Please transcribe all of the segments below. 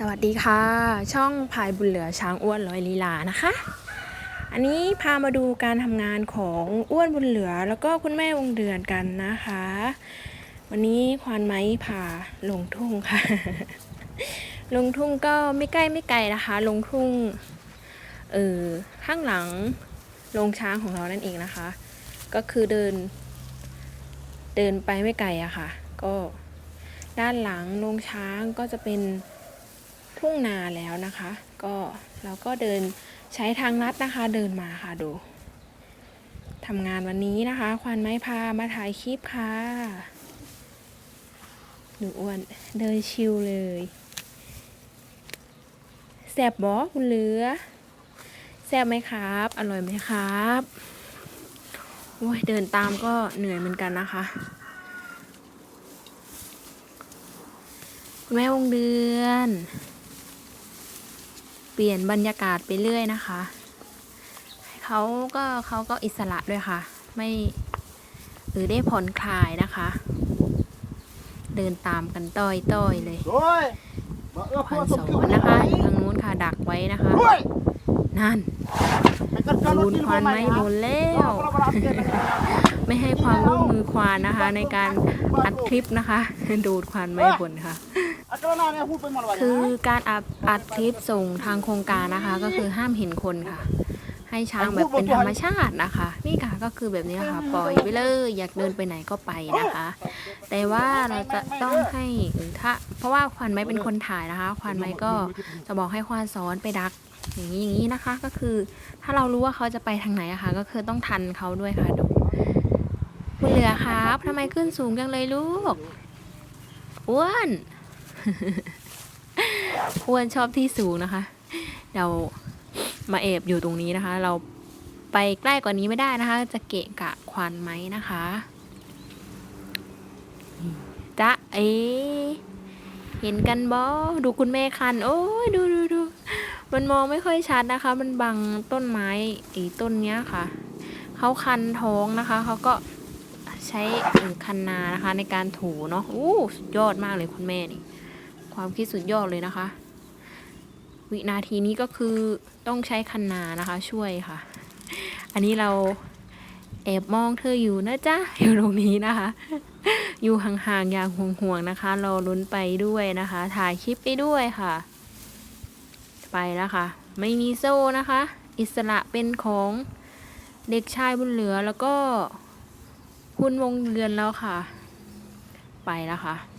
สวัสดีค่ะ ช่องพายบุญเหลือช้างอ้วนร้อยลีลานะคะ อันนี้พามาดูการทำงานของอ้วนบุญเหลือแล้วก็คุณแม่วงเดือนกันนะคะ วันนี้ควานไม้พาลงทุ่งค่ะ ลงทุ่งก็ไม่ใกล้ไม่ไกลนะคะ ลงทุ่งเออข้างหลังโรงช้างของเรานั่นเองนะคะ ก็คือเดิน เดินไปไม่ไกลอะค่ะ ก็ด้านหลังโรงช้างก็จะเป็น ทุ่งนาแล้วนะคะ ก็เราก็เดินใช้ทางลัดนะคะเดินมาค่ะดูทำงานวันนี้นะคะ ควานไม้พามาถ่ายคลิปค่ะดูอ้วนเดินชิวเลยแซบบอคุณเหลือแซบไหมครับ อร่อยไหมครับโอ้ยเดินตามก็เหนื่อยเหมือนกันนะคะ คุณแม่วงเดือน เปลี่ยนบรรยากาศไปเรื่อยนะคะเขาก็เขาก็อิสระด้วยค่ะ ไม่หรือได้ผ่อนคลายนะคะ เดินตามกันต้อยต้อยๆเลยโอ้ยมาเอื้อพัเพื่อนสสมอคิวนนะคะอยู่ทางนู้นค่ะดักไว้นะคะโอ้ยนั่นไปกันกันรถดูนกินควานใหม่ไม่นะหมดแล้วเราเราเปลี่ยนไปแล้วไม่ให้ความร่วมมือควานนะคะ ในการอัดคลิปนะคะ ดูดควานไม่บนค่ะ คือการอัดอัดคลิปส่งทางโครงการนะคะ ก็คือห้ามเห็นคนค่ะ ให้ช้างแบบเป็นธรรมชาตินะคะ นี่ค่ะก็คือแบบนี้ค่ะปล่อยไปเลยอยากเดินไปไหนก็ไปนะคะ แต่ว่าเราจะต้องให้ถ้าเพราะว่าควานไม้เป็นคนถ่ายนะคะควานไม้ก็จะบอกให้ควานซ้อนไปดักอย่างนี้อย่างนี้นะคะ ก็คือถ้าเรารู้ว่าเขาจะไปทางไหนอะคะก็คือต้องทันเขาด้วยค่ะดูคุณเหลือครับทำไมขึ้นสูงจังเลยลูกอ้วน อ้วนชอบที่สูงนะคะ เรามาแอบอยู่ตรงนี้นะคะ เราไปใกล้กว่านี้ไม่ได้นะคะ จะเกะกะควานไหมนะคะจ๊ะเอ๋เห็นกันบอดูคุณแม่คัน โอ้ยดูดูดูมันมองไม่ค่อยชัดนะคะ มันบังต้นไม้ไอ้ต้นเนี้ยค่ะ เขาคันท้องนะคะ เขาก็ใช้คันนานะคะ ในการถูเนาะ อู้ยอดมากเลยคุณแม่นี่ ความคิดสุดยอดเลยนะคะ วินาทีนี้ก็คือต้องใช้คันนานะคะ ช่วยค่ะ อันนี้เราแอบมองเธออยู่นะจ๊ะอยู่ตรงนี้นะคะ อยู่ห่างๆอย่างห่วงๆนะคะ รอลุ้นไปด้วยนะคะ ถ่ายคลิปไปด้วยค่ะ ไปแล้วค่ะ ไม่มีโซ่นะคะ อิสระเป็นของเด็กชายบุญเหลือแล้วก็คุณวงเรือนแล้วค่ะ ไปแล้วค่ะ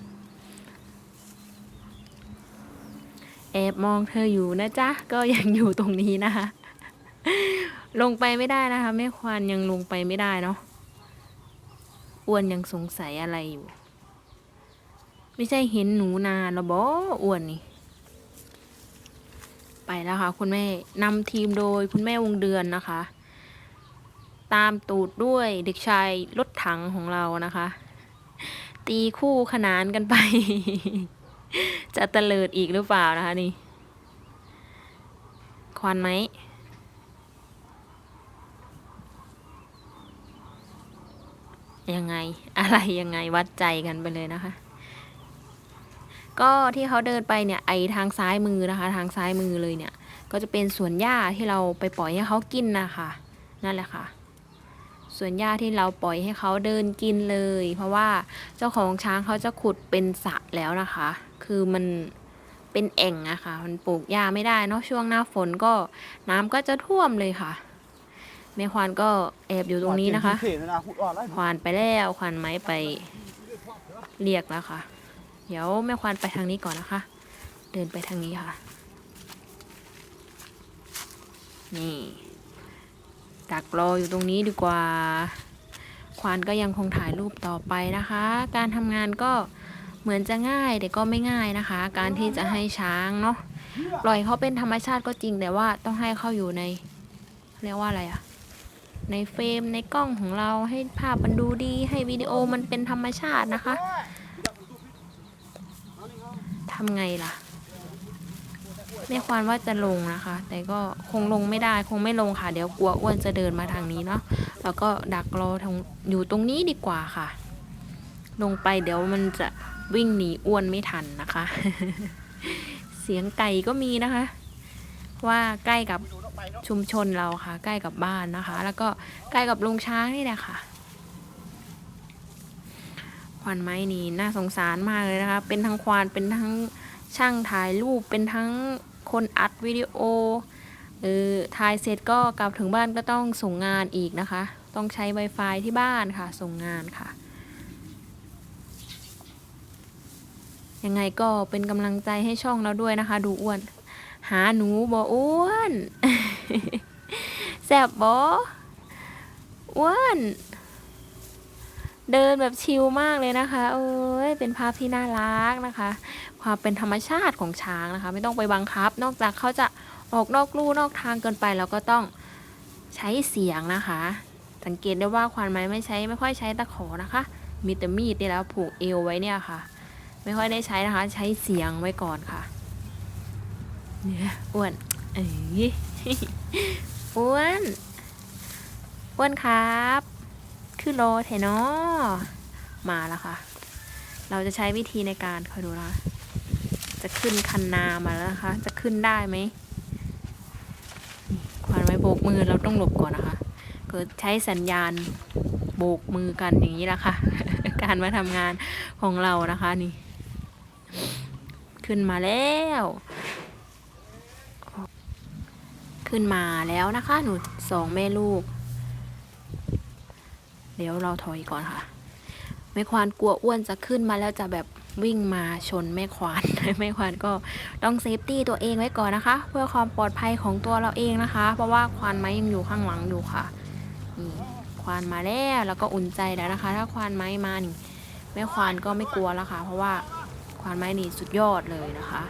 อบมองเธออยู่นะจ๊ะ ก็ยังอยู่ตรงนี้นะคะ ลงไปไม่ได้นะคะแม่ควานยังลงไปไม่ได้เนาะอ้วนยังสงสัยอะไรอยู่ ไม่ใช่เห็นหนูนาหรอบออ้วนนี่ ไปแล้วค่ะ คุณแม่นำทีมโดยคุณแม่วงเดือนนะคะ ตามตูดด้วยเด็กชายรถถังของเรานะคะ ตีคู่ขนานกันไป จะเตลิดอีกหรือเปล่านะคะนี่ ควันไหมยังไงอะไรยังไงวัดใจกันไปเลยนะคะ ก็ที่เขาเดินไปเนี่ยไอทางซ้ายมือนะคะ ทางซ้ายมือเลยเนี่ย ก็จะเป็นสวนหญ้าที่เราไปปล่อยให้เขากินนะคะนั่นแหละค่ะสวนหญ้าที่เราปล่อยให้เขาเดินกินเลย เพราะว่าเจ้าของช้างเขาจะขุดเป็นสระแล้วนะคะ คือมันเป็นแอ่งอะค่ะ มันปลูกหญ้าไม่ได้เนาะช่วงหน้าฝนก็น้ำก็จะท่วมเลยค่ะ แม่ควานก็แอบอยู่ตรงนี้นะคะเท่ๆนะพูดอ่อนแล้วควานไปแล้วควานไม้ไปเรียกแล้วค่ะ เดี๋ยวแม่ควานไปทางนี้ก่อนนะคะ เดินไปทางนี้ค่ะ นี่ดักรออยู่ตรงนี้ดีกว่า ควานก็ยังคงถ่ายรูปต่อไปนะคะ การทำงานก็ เหมือนจะง่ายแต่ก็ไม่ง่ายนะคะ การที่จะให้ช้างเนาะปล่อยเขาเป็นธรรมชาติก็จริงแต่ว่าต้องให้เขาอยู่ในเรียกว่าอะไรอะในเฟรมในกล้องของเราให้ภาพมันดูดี ให้วิดีโอมันเป็นธรรมชาตินะคะทำไงล่ะแม่ควานว่าจะลงนะคะ แต่ก็คงลงไม่ได้คงไม่ลงค่ะ เดี๋ยวกลัวอ้วนจะเดินมาทางนี้เนาะแล้วก็ดักรอทางอยู่ตรงนี้ดีกว่าค่ะ ลงไปเดี๋ยวมันจะ วิ่งหนีอ้วนไม่ทันนะคะ เสียงไก่ก็มีนะคะ ว่าใกล้กับชุมชนเราค่ะ ใกล้กับบ้านนะคะ แล้วก็ใกล้กับโรงช้างนี่แหละค่ะควานไม้นี่น่าสงสารมากเลยนะคะ เป็นทั้งควานเป็นทั้งช่างถ่ายรูปเป็นทั้งคนอัดวิดีโอเออถ่ายเสร็จก็กลับถึงบ้านก็ต้องส่งงานอีกนะคะ ต้องใช้ Wi-Fi ที่บ้านค่ะ ส่งงานค่ะ ยังไงก็เป็นกำลังใจให้ช่องเราด้วยนะคะ ดูอ้วน หาหนูบ่อ้วนแซบบ่อ้วนเดินแบบชิลมากเลยนะคะเอ้ยเป็นภาพที่น่ารักนะคะ ความเป็นธรรมชาติของช้างนะคะ ไม่ต้องไปบังคับ นอกจากเขาจะออกนอกลู่นอกทางเกินไปเราก็ต้องใช้เสียงนะคะ สังเกตได้ว่าควานไม้ไม่ใช้ไม่ค่อยใช้ตะขอนะคะ มีแต่มีดนี่แล้วผูกเอวไว้เนี่ยค่ะ ไม่ค่อยได้ใช้นะคะ ใช้เสียงไว้ก่อนค่ะ เนี่ยอ้วนเอ้ยอ้วนอ้วนครับคือโลเทนอมาแล้วค่ะ เราจะใช้วิธีในการคอยดูนะจะขึ้นคันนามาแล้วนะคะ จะขึ้นได้ไหมควานไว้โบกมือเราต้องหลบก่อนนะคะเกิดใช้สัญญาณโบกมือกันอย่างนี้แหละค่ะการมาทำงานของเรานะคะนี่ ขึ้นมาแล้ว ขึ้นมาแล้วนะคะ หนูสองแม่ลูก เดี๋ยวเราถอยก่อนค่ะ แม่ควานกลัวอ้วนจะขึ้นมาแล้วจะแบบวิ่งมาชนแม่ควาน แม่ควานก็ต้องเซฟตี้ตัวเองไว้ก่อนนะคะ เพื่อความปลอดภัยของตัวเราเองนะคะ เพราะว่าควานไม้ยังอยู่ข้างหลังอยู่ค่ะนี่ควานมาแล้วแล้วก็อุ่นใจแล้วนะคะ ถ้าควานไม้มานี่แม่ควานก็ไม่กลัวแล้วค่ะ เพราะว่า ควานไม้นี่สุดยอดเลยนะคะ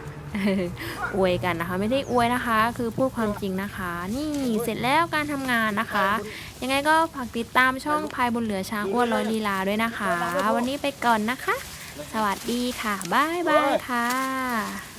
อวยกันนะคะ ไม่ได้อวยนะคะ คือพูดความจริงนะคะ นี่เสร็จแล้วการทำงานนะคะ ยังไงก็ฝากติดตามช่องพายบนเหลือช้างอ้วนร้อยลีลาด้วยนะคะ วันนี้ไปก่อนนะคะ สวัสดีค่ะ บ๊ายบายค่ะ